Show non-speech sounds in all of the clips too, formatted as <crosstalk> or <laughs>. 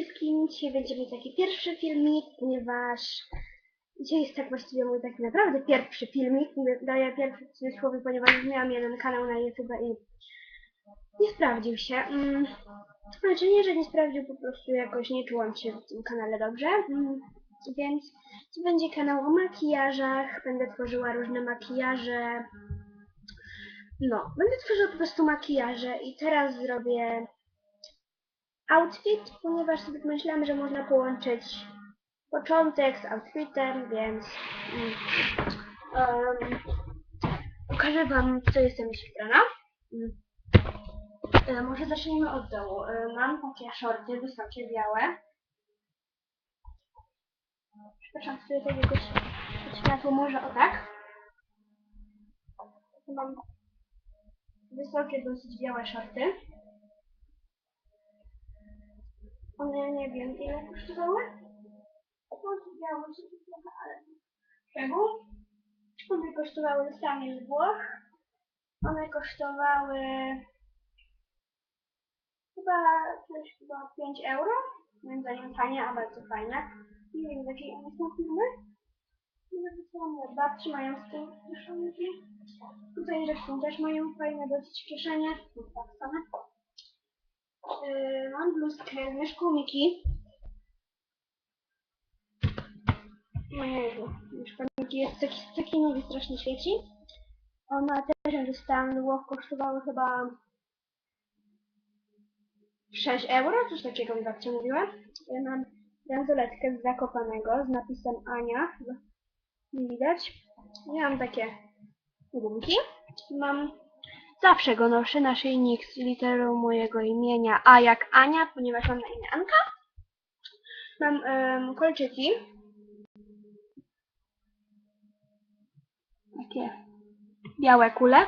wszystkim, dzisiaj będzie mój taki pierwszy filmik, ponieważ dzisiaj jest tak właściwie mój taki naprawdę pierwszy filmik, daję pierwszy w cudzysłowie, ponieważ miałam jeden kanał na YouTube i nie sprawdził się. Mm, znaczy nie, że nie sprawdził, po prostu jakoś nie czułam się w tym kanale dobrze, mm, więc to będzie kanał o makijażach, będę tworzyła różne makijaże, no, będę tworzyła po prostu makijaże i teraz zrobię outfit, ponieważ sobie pomyślałam, że można połączyć początek z outfitem, więc em, pokażę Wam, co jestem dzisiaj ubrana. Mm. E, może zacznijmy od dołu. E, mam takie shorty wysokie, białe. Przepraszam, sobie tak jakoś światło może o tak. Mam wysokie, dosyć białe shorty. One nie wiem ile kosztowały. Białe się trochę, ale szczegół. One kosztowały sami z Włoch. One kosztowały chyba coś chyba 5 euro. Moim zdaniem tanie, a bardzo fajne. Nie wiem jakiej one są co one babci mają z tym kieszonki. Tutaj zresztą też mają fajne dosyć kieszenie. No, tak same. Yy, mam bluzkę z myszkomiki. Mojego. Myszkomiki jest taki, taki nowy strasznie świeci. Ona też ją dostałam do Włoch, kosztowały chyba 6 euro, coś takiego mi babcia mówiła. Ja mam bransoletkę z Zakopanego z napisem Ania, nie widać. Ja mam takie gumki. Mam zawsze go noszę, naszyjnik z literą mojego imienia A jak Ania, ponieważ mam na imię Anka. Mam em, kolczyki. Takie białe kule.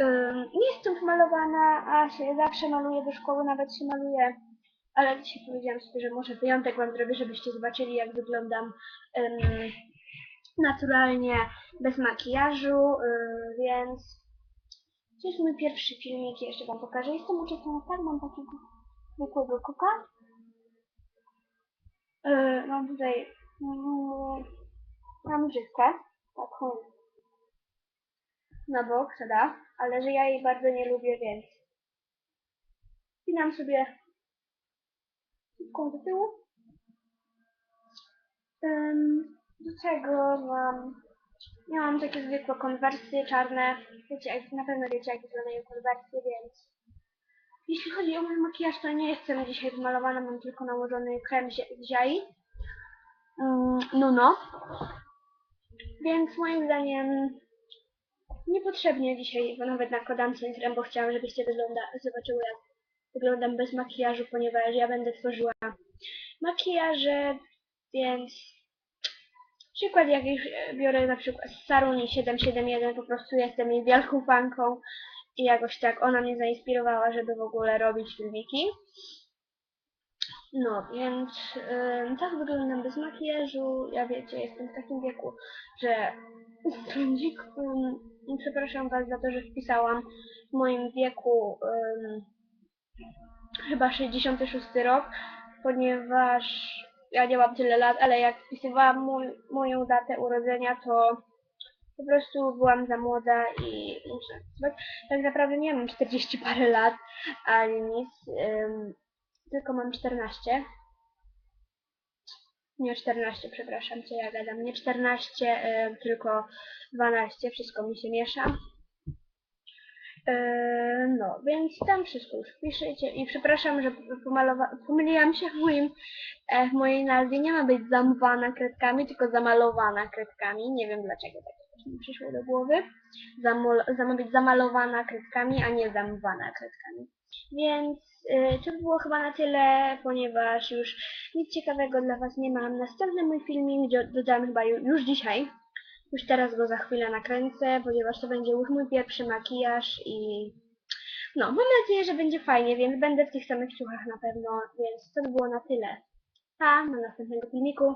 Ym, nie jestem pomalowana, a się zawsze maluję do szkoły, nawet się maluję. Ale dzisiaj powiedziałam sobie, że może wyjątek wam zrobię, żebyście zobaczyli jak wyglądam ym, naturalnie, bez makijażu, yy, więc to jest mój pierwszy filmik, jeszcze wam pokażę. Jestem uczestnikiem, tak, mam takiego zwykłego kuka. Yy, mam tutaj mam grzywkę, taką na bok, tada, ale że ja jej bardzo nie lubię, więc spinam sobie kubką do tyłu. Do tego mam, ja mam takie zwykłe konwersje czarne, wiecie, na pewno wiecie jak wyglądają konwersje, więc jeśli chodzi o mój makijaż, to nie jestem dzisiaj wymalowana, mam tylko nałożony krem z ziai. Mm, Nuno. Więc moim zdaniem Niepotrzebnie dzisiaj, bo nawet nakładam centrem, bo chciałam, żebyście wygląda, zobaczyły jak wyglądam bez makijażu, ponieważ ja będę tworzyła makijaże, więc przykład jak już e, biorę na przykład z Saruni 771, po prostu jestem jej wielką fanką i jakoś tak ona mnie zainspirowała, żeby w ogóle robić filmiki. No, więc ym, tak wyglądam bez makijażu. Ja wiecie, jestem w takim wieku, że <laughs> trądzik, ym, przepraszam was za to, że wpisałam w moim wieku ym, chyba 66 rok, ponieważ ja nie mam tyle lat, ale jak wpisywałam mój, moją datę urodzenia, to po prostu byłam za młoda i muszę tak naprawdę nie mam 40 parę lat, ani nic. Ym, tylko mam 14. Nie 14, przepraszam cię, ja gadam. Nie 14, e, tylko 12, wszystko mi się miesza. E, no, więc tam wszystko już piszecie i przepraszam, że pomyliłam się w moim, e, w mojej nazwie. Nie ma być zamwana kredkami, tylko zamalowana kredkami. Nie wiem dlaczego tak mi przyszło do głowy. Zamol- za- ma być zamalowana kredkami, a nie zamwana kredkami. Więc y, to by było chyba na tyle, ponieważ już nic ciekawego dla Was nie mam. Następny mój filmik dodam chyba ju- już dzisiaj. Już teraz go za chwilę nakręcę, ponieważ to będzie już mój pierwszy makijaż i no, mam nadzieję, że będzie fajnie, więc będę w tych samych ciuchach na pewno, więc to by było na tyle. Pa, do następnego filmiku.